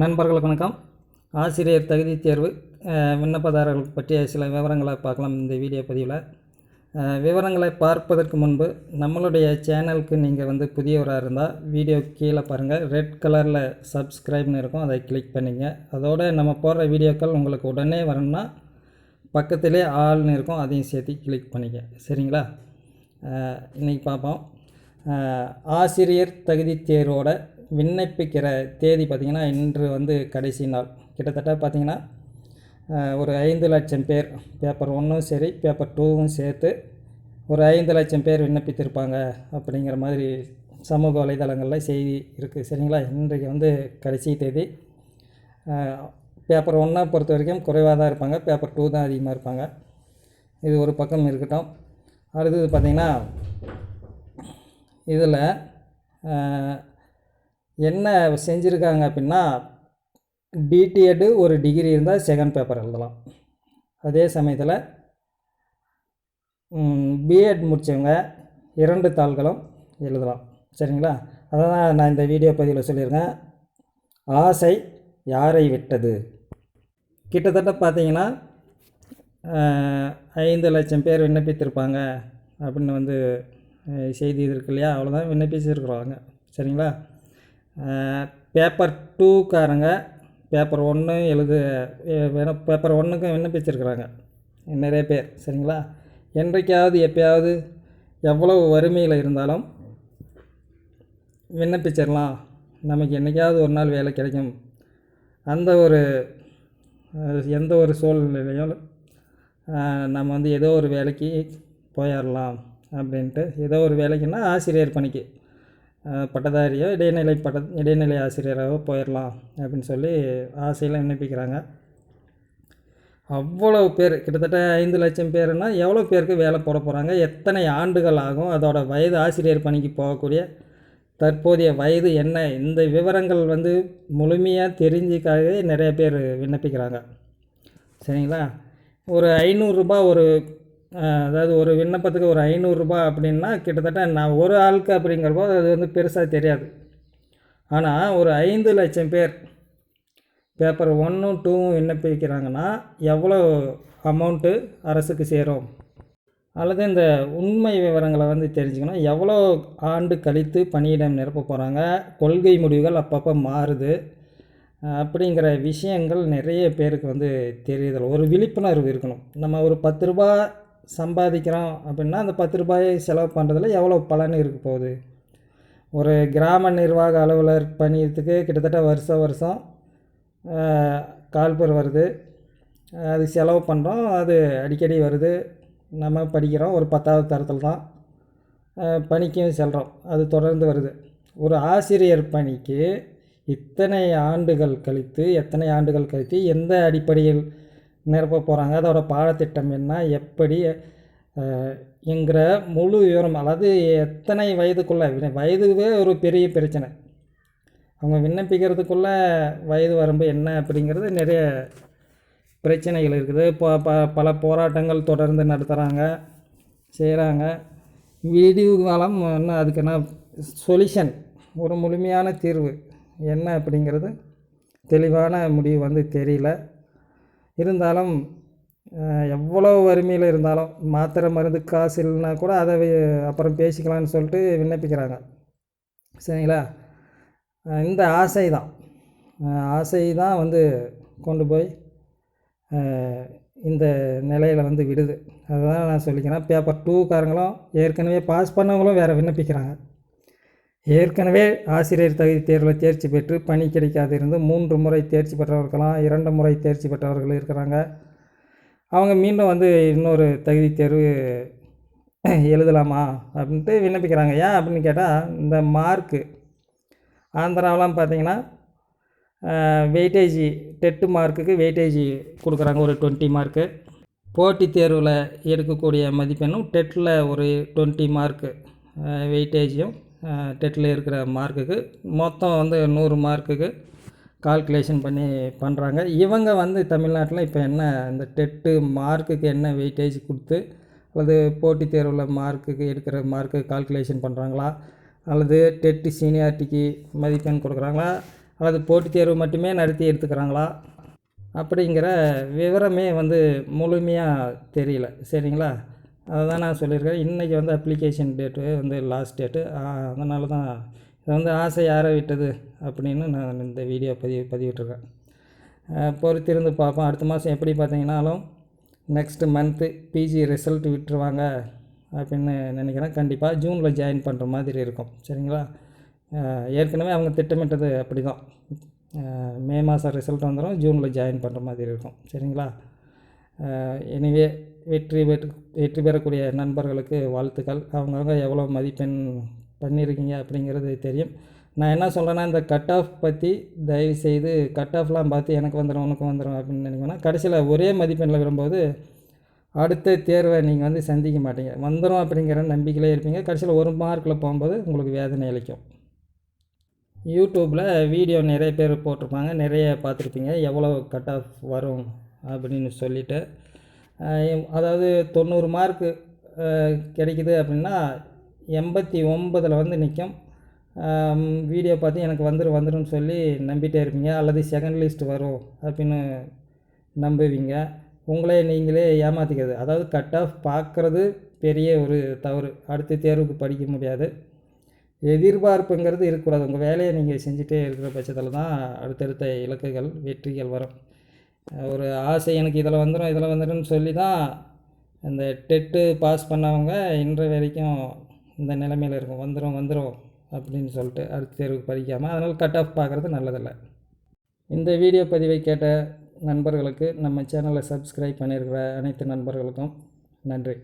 நண்பர்கள் வணக்கம். ஆசிரியர் தகுதி தேர்வு விண்ணப்பதாரர்களுக்கு பற்றிய சில விவரங்களை பார்க்கலாம் இந்த வீடியோ பதிவில். விவரங்களை பார்ப்பதற்கு முன்பு நம்மளுடைய சேனலுக்கு நீங்கள் வந்து புதியவராக இருந்தால் வீடியோ கீழே பாருங்கள் ரெட் கலரில் சப்ஸ்கிரைப்னு இருக்கும். அதை கிளிக் பண்ணிங்க. அதோடு நம்ம போடுற வீடியோக்கள் உங்களுக்கு உடனே வரணும்னா பக்கத்திலே ஆள்னு இருக்கும். அதையும் சேர்த்து கிளிக் பண்ணிக்க சரிங்களா? இன்றைக்கி பார்ப்போம். ஆசிரியர் தகுதி தேர்வோட விண்ணப்பிக்கிற தேதி பார்த்திங்கன்னா இன்று வந்து கடைசி நாள். கிட்டத்தட்ட பார்த்திங்கன்னா ஒரு ஐந்து லட்சம் பேர். பேப்பர் ஒன்றும் சரி பேப்பர் டூவும் சேர்த்து ஒரு ஐந்து லட்சம் பேர் விண்ணப்பித்திருப்பாங்க அப்படிங்கிற மாதிரி சமூக வலைதளங்களில் செய்தி இருக்குது சரிங்களா? இன்றைக்கு வந்து கடைசி தேதி. பேப்பர் ஒன்றை பொறுத்த வரைக்கும் குறைவாக தான் இருப்பாங்க. பேப்பர் டூ தான் அதிகமாக இருப்பாங்க. இது ஒரு பக்கம் இருக்கட்டும். அடுத்தது பார்த்திங்கன்னா இதில் என்ன செஞ்சுருக்காங்க அப்படின்னா டிடிஎட்டு ஒரு டிகிரி இருந்தால் செகண்ட் பேப்பர் எழுதலாம். அதே சமயத்தில் பிஎட் முடித்தவங்க இரண்டு தாள்களும் எழுதலாம். சரிங்களா? அதான் நான் இந்த வீடியோ பதிவில் சொல்லியிருக்கேன். ஆசை யாரை விட்டது? கிட்டத்தட்ட பார்த்தீங்கன்னா ஐந்து லட்சம் பேர் விண்ணப்பித்திருப்பாங்க அப்படின்னு வந்து செய்தி இருக்கு இல்லையா? அவ்வளோதான் விண்ணப்பிச்சிருக்கிறாங்க. சரிங்களா? பேப்பர் டூக்காரங்க பேப்பர் ஒன்று எழுது வேணும் பேப்பர் ஒன்றுக்கும் விண்ணப்பிச்சிருக்கிறாங்க. நிறைய பேர் சரிங்களா? என்றைக்காவது எப்பயாவது எவ்வளவு வறுமையில் இருந்தாலும் விண்ணப்பிச்சிடலாம் நமக்கு என்றைக்காவது ஒரு நாள் வேலை கிடைக்கும். அந்த ஒரு எந்த ஒரு சூழ்நிலையும் நம்ம வந்து ஏதோ ஒரு வேலைக்கு போயிடலாம் அப்படின்ட்டு ஏதோ ஒரு வேலைக்குன்னா ஆசிரியர் பணிக்கு பட்டதாரியோ இடைநிலை பட்ட இடைநிலை ஆசிரியராகவோ போயிடலாம் அப்படின்னு சொல்லி ஆசையில் விண்ணப்பிக்கிறாங்க. அவ்வளோ பேர் கிட்டத்தட்ட ஐந்து லட்சம் பேருன்னா எவ்வளோ பேருக்கு வேலை போட போகிறாங்க எத்தனை ஆண்டுகள் ஆகும்? அதோட வயது ஆசிரியர் பணிக்கு போகக்கூடிய தற்போதைய வயது என்ன? இந்த விவரங்கள் வந்து முழுமையாக தெரிஞ்சுக்காகவே நிறைய பேர் விண்ணப்பிக்கிறாங்க. சரிங்களா? ஒரு ஐநூறுரூபா ஒரு அதாவது ஒரு விண்ணப்பத்துக்கு ஒரு ஐநூறுரூபா அப்படின்னா கிட்டத்தட்ட நான் ஒரு ஆளுக்கு அப்படிங்கிறப்போ அது வந்து பெருசாக தெரியாது. ஆனால் ஒரு ஐந்து லட்சம் பேர் பேப்பர் ஒன்றும் டூவும் விண்ணப்பிக்கிறாங்கன்னா எவ்வளோ அமௌண்ட்டு அரசுக்கு சேரும்? அல்லது இந்த உண்மை விவரங்களை வந்து தெரிஞ்சுக்கணும். எவ்வளோ ஆண்டு கழித்து பணியிடம் நிரப்ப போகிறாங்க கொள்கை முடிவுகள் அப்பப்போ மாறுது. அப்படிங்கிற விஷயங்கள் நிறைய பேருக்கு வந்து தெரியுதல் ஒரு விழிப்புணர்வு இருக்கணும். நம்ம ஒரு பத்து ரூபா சம்பாதிக்கிறோம் அப்படின்னா அந்த பத்து ரூபாயை செலவு பண்ணுறதுல எவ்வளோ பலன் இருக்க போகுது? ஒரு கிராம நிர்வாக அலுவலர் பணியத்துக்கு கிட்டத்தட்ட வருஷம் வருஷம் கால்பர் வருது. அது செலவு பண்ணுறோம் அது அடிக்கடி வருது. நம்ம படிக்கிறோம் ஒரு பத்தாவது தரத்தில் தான் பணிக்கும் செல்கிறோம் அது தொடர்ந்து வருது. ஒரு ஆசிரியர் பணிக்கு இத்தனை ஆண்டுகள் கழித்து எத்தனை ஆண்டுகள் கழித்து எந்த அடிப்படையில் நிரப்ப போகிறாங்க அதோட பாடத்திட்டம் என்ன? எப்படி என்கிற முழு விவரம் அதாவது எத்தனை வயதுக்குள்ளே வயதுவே ஒரு பெரிய பிரச்சனை. அவங்க விண்ணப்பிக்கிறதுக்குள்ளே வயது வரம்பு என்ன அப்படிங்கிறது நிறைய பிரச்சனைகள் இருக்குது. இப்போ ப பல போராட்டங்கள் தொடர்ந்து நடத்துகிறாங்க செய்கிறாங்க விடிவு காலம் என்ன அதுக்கு என்ன சொல்யூஷன் ஒரு முழுமையான தீர்வு என்ன அப்படிங்கிறது தெளிவான முடிவு வந்து தெரியல. இருந்தாலும் எவ்வளோ வறுமையில் இருந்தாலும் மாத்திரை மருந்து காசு இல்லைன்னா கூட அதை அப்புறம் பேசிக்கலாம்னு சொல்லிட்டு விண்ணப்பிக்கிறாங்க. சரிங்களா? இந்த ஆசை தான். ஆசை தான் வந்து கொண்டு போய் இந்த நிலையில் வந்து விடுது. அதுதான் நான் சொல்லிக்கிறேன். பேப்பர் டூக்காரங்களும் ஏற்கனவே பாஸ் பண்ணவங்களும் வேறு விண்ணப்பிக்கிறாங்க. ஏற்கனவே ஆசிரியர் தகுதி தேர்வில் தேர்ச்சி பெற்று பணி கிடைக்காது இருந்து மூன்று முறை தேர்ச்சி பெற்றவர்களாம் இரண்டு முறை தேர்ச்சி பெற்றவர்கள் இருக்கிறாங்க. அவங்க மீண்டும் வந்து இன்னொரு தகுதி தேர்வு எழுதலாமா அப்படின்ட்டு விண்ணப்பிக்கிறாங்க. ஏன் அப்படின்னு கேட்டால் இந்த மார்க்கு ஆந்திராவெலாம் பார்த்தீங்கன்னா வெயிட்டேஜ் டெட்டு மார்க்குக்கு வெயிட்டேஜ் கொடுக்குறாங்க. ஒரு டுவெண்ட்டி மார்க்கு போட்டித் தேர்வில் எடுக்கக்கூடிய மதிப்பெண்ணும் டெட்டில் ஒரு டுவெண்ட்டி மார்க்கு வெயிட்டேஜியும் டெட்டில் இருக்கிற மார்க்குக்கு மொத்தம் வந்து நூறு மார்க்குக்கு கால்குலேஷன் பண்ணி பண்ணுறாங்க இவங்க வந்து தமிழ்நாட்டில் இப்போ என்ன இந்த டெட்டு மார்க்குக்கு என்ன வெயிட்டேஜ் கொடுத்து அல்லது போட்டித் தேர்வில் மார்க்குக்கு எடுக்கிற மார்க்கு கால்குலேஷன் பண்ணுறாங்களா அல்லது டெட்டு சீனியாரிட்டிக்கு மதிப்பெண் கொடுக்குறாங்களா? அல்லது போட்டித் தேர்வு மட்டுமே நடத்தி எடுத்துக்கிறாங்களா? அப்படிங்கிற விவரமே வந்து முழுமையாக தெரியல. சரிங்களா? அதை தான் நான் சொல்லியிருக்கேன். இன்றைக்கி வந்து அப்ளிகேஷன் டேட்டு வந்து லாஸ்ட் டேட்டு அதனால தான் இது வந்து ஆசை யாரை விட்டது அப்படின்னு நான் இந்த வீடியோ பதிவு பதிவிட்டுருக்கேன். பொறுத்திருந்து பார்ப்போம். அடுத்த மாதம் எப்படி பார்த்தீங்கன்னாலும் நெக்ஸ்ட்டு மந்த்து பிஜி ரிசல்ட் விட்டுருவாங்க அப்படின்னு நினைக்கிறேன். கண்டிப்பாக ஜூனில் ஜாயின் பண்ணுற மாதிரி இருக்கும். சரிங்களா? ஏற்கனவே அவங்க திட்டமிட்டது அப்படி தான் மே மாதம் ரிசல்ட் வந்துடும் ஜூனில் ஜாயின் பண்ணுற மாதிரி இருக்கும். சரிங்களா? எனிவே வெற்றி பெற்று வெற்றி பெறக்கூடிய நண்பர்களுக்கு வாழ்த்துக்கள். அவங்கவுங்க எவ்வளோ மதிப்பெண் பண்ணியிருக்கீங்க அப்படிங்கிறது தெரியும். நான் என்ன சொல்கிறேன்னா இந்த கட் ஆஃப் பற்றி தயவு செய்து கட் ஆஃப்லாம் பார்த்து எனக்கு வந்துடும் உனக்கு வந்துடும் அப்படின்னு நினைக்கணும் கடைசியில் ஒரே மதிப்பெண்ணில் வரும்போது அடுத்த தேர்வை நீங்கள் வந்து சந்திக்க மாட்டீங்க. வந்துடும் அப்படிங்கிற நம்பிக்கையிலே இருப்பீங்க. கடைசியில் ஒரு மார்க்கில் போகும்போது உங்களுக்கு வேதனை அளிக்கும். யூடியூப்பில் வீடியோ நிறைய பேர் போட்டிருப்பாங்க. நிறைய பார்த்துருப்பீங்க. எவ்வளோ கட் ஆஃப் வரும் அப்படின்னு சொல்லிவிட்டு அதாவது தொண்ணூறு மார்க்கு கிடைக்குது அப்படின்னா எண்பத்தி ஒம்பதில் வந்து நிற்கும் வீடியோ பார்த்து எனக்கு வந்துடும் வந்துடும்னு சொல்லி நம்பிட்டே இருப்பீங்க. அல்லது செகண்ட் லிஸ்ட் வரும் அப்படின்னு நம்புவீங்க. உங்களே நீங்களே ஏமாற்றிக்கிறது அதாவது கட் ஆஃப் பார்க்குறது பெரிய ஒரு தவறு. அடுத்த தேர்வுக்கு படிக்க முடியாது. எதிர்பார்ப்புங்கிறது இருக்கக்கூடாது. உங்கள் வேலையை நீங்கள் செஞ்சுட்டே இருக்கிற பட்சத்தில் தான் அடுத்தடுத்த இலக்குகள் வெற்றிகள் வரும். ஒரு ஆசை எனக்கு இதில் வந்துடும் இதில் வந்துடும்னு சொல்லி தான் இந்த டெட்டு பாஸ் பண்ணவங்க இன்று வரைக்கும் இந்த நிலைமையில் இருக்கும். வந்துடும் வந்துடும் அப்படின்னு சொல்லிட்டு அடுத்த தேர்வுக்கு படிக்காமல் அதனால் கட் ஆஃப் பார்க்குறது நல்லதில்லை. இந்த வீடியோ பதிவை கேட்ட நண்பர்களுக்கு நம்ம சேனலை சப்ஸ்கிரைப் பண்ணியிருக்கிற அனைத்து நண்பர்களுக்கும் நன்றி.